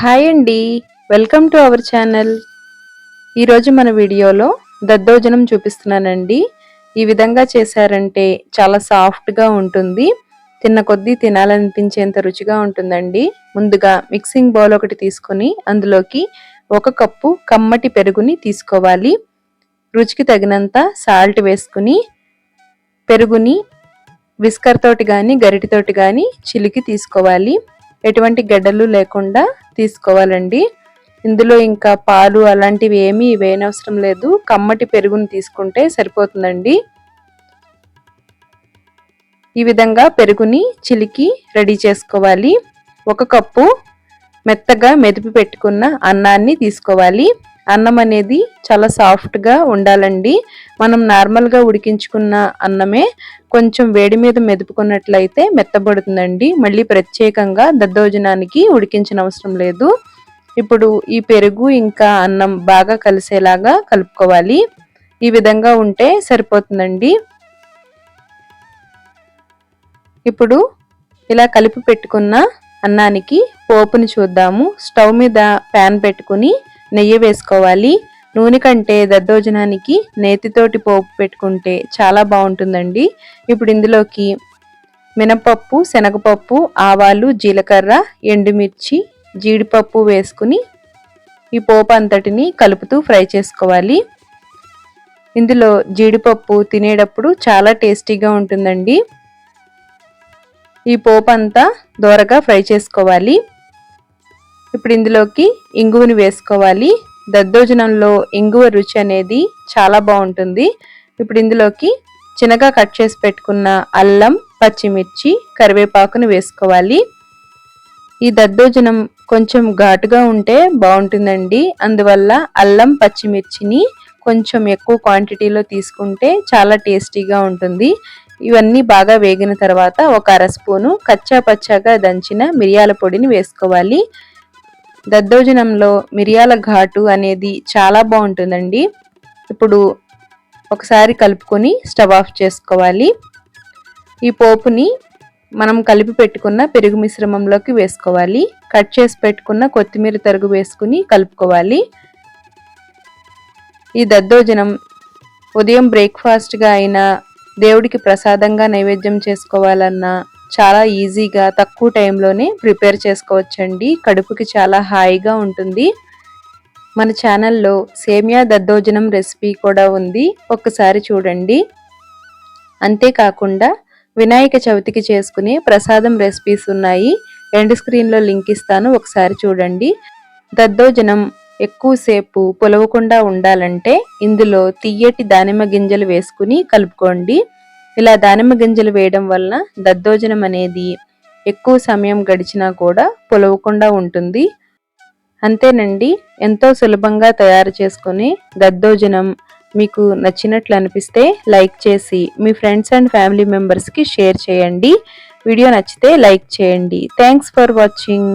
Hi అండి. Welcome to our channel. ఈరోజు మన వీడియోలో దద్దోజనం చూపిస్తున్నానండి. ఈ విధంగా చేశారంటే చాలా సాఫ్ట్గా ఉంటుంది. తిన్న కొద్దీ తినాలనిపించేంత రుచిగా ఉంటుందండి. ముందుగా మిక్సింగ్ బౌల్ ఒకటి తీసుకొని అందులోకి ఒక కప్పు కమ్మటి పెరుగుని తీసుకోవాలి. రుచికి తగినంత సాల్ట్ వేసుకుని పెరుగుని విస్కర్ తోటి కానీ గరిటితోటి కానీ చిలికి తీసుకోవాలి. ఎటువంటి గడ్డలు లేకుండా తీసుకోవాలండి. ఇందులో ఇంకా పాలు అలాంటివి ఏమీ వేయనవసరం లేదు. కమ్మటి పెరుగును తీసుకుంటే సరిపోతుందండి. ఈ విధంగా పెరుగుని చిలికి రెడీ చేసుకోవాలి. ఒక కప్పు మెత్తగా మెదిపి పెట్టుకున్న అన్నాన్ని తీసుకోవాలి. అన్నం అనేది చాలా సాఫ్ట్గా ఉండాలండి. మనం నార్మల్గా ఉడికించుకున్న అన్నమే కొంచెం వేడి మీద మెదుపుకున్నట్లయితే మెత్తబడుతుందండి. మళ్ళీ ప్రత్యేకంగా దద్దోజనానికి ఉడికించిన అవసరం లేదు. ఇప్పుడు ఈ పెరుగు ఇంకా అన్నం బాగా కలిసేలాగా కలుపుకోవాలి. ఈ విధంగా ఉంటే సరిపోతుందండి. ఇప్పుడు ఇలా కలిపి పెట్టుకున్న అన్నానికి పోపుని చూద్దాము. స్టవ్ మీద ప్యాన్ పెట్టుకుని నెయ్యి వేసుకోవాలి. నూనె కంటే దద్దోజనానికి నేతితోటి పోపు పెట్టుకుంటే చాలా బాగుంటుందండి. ఇప్పుడు ఇందులోకి మినపప్పు శనగపప్పు ఆవాలు జీలకర్ర ఎండుమిర్చి జీడిపప్పు వేసుకుని ఈ పోపు అంతటిని కలుపుతూ ఫ్రై చేసుకోవాలి. ఇందులో జీడిపప్పు తినేటప్పుడు చాలా టేస్టీగా ఉంటుందండి. ఈ పోపు అంతా దోరగా ఫ్రై చేసుకోవాలి. ఇప్పుడు ఇందులోకి ఇంగువని వేసుకోవాలి. దద్దోజనంలో ఇంగువ రుచి అనేది చాలా బాగుంటుంది. ఇప్పుడు ఇందులోకి చిన్నగా కట్ చేసి పెట్టుకున్న అల్లం పచ్చిమిర్చి కరివేపాకుని వేసుకోవాలి. ఈ దద్దోజనం కొంచెం ఘాటుగా ఉంటే బాగుంటుందండి. అందువల్ల అల్లం పచ్చిమిర్చిని కొంచెం ఎక్కువ క్వాంటిటీలో తీసుకుంటే చాలా టేస్టీగా ఉంటుంది. ఇవన్నీ బాగా వేగిన తర్వాత ఒక అర స్పూను కచ్చా పచ్చాగా దంచిన మిరియాల పొడిని వేసుకోవాలి. దద్దోజనంలో మిరియాల ఘాటు అనేది చాలా బాగుంటుందండి. ఇప్పుడు ఒకసారి కలుపుకొని స్టవ్ ఆఫ్ చేసుకోవాలి. ఈ పోపుని మనం కలిపి పెట్టుకున్న పెరుగు మిశ్రమంలోకి వేసుకోవాలి. కట్ చేసి పెట్టుకున్న కొత్తిమీర తరుగు వేసుకుని కలుపుకోవాలి. ఈ దద్దోజనం ఉదయం బ్రేక్ఫాస్ట్గా అయినా దేవుడికి ప్రసాదంగా నైవేద్యం చేసుకోవాలన్నా చాలా ఈజీగా తక్కువ టైంలోనే ప్రిపేర్ చేసుకోవచ్చండి. కడుపుకి చాలా హాయిగా ఉంటుంది. మన ఛానల్లో సేమియా దద్దోజనం రెసిపీ కూడా ఉంది. ఒక్కసారి చూడండి. అంతేకాకుండా వినాయక చవితికి చేసుకునే ప్రసాదం రెసిపీస్ ఉన్నాయి. ఎండ్ స్క్రీన్లో లింక్ ఇస్తాను. ఒకసారి చూడండి. దద్దోజనం ఎక్కువసేపు పొలవకుండా ఉండాలంటే ఇందులో తియ్యటి దానిమ్మ గింజలు వేసుకుని కలుపుకోండి. ఇలా దానిమ్మ గింజలు వేయడం వలన దద్దోజనం అనేది ఎక్కువ సమయం గడిచినా కూడా పొలవకుండా ఉంటుంది. అంతేనండి ఎంతో సులభంగా తయారు చేసుకుని దద్దోజనం. మీకు నచ్చినట్లు అనిపిస్తే లైక్ చేసి మీ ఫ్రెండ్స్ అండ్ ఫ్యామిలీ మెంబర్స్కి షేర్ చేయండి. వీడియో నచ్చితే లైక్ చేయండి. Thanks for watching.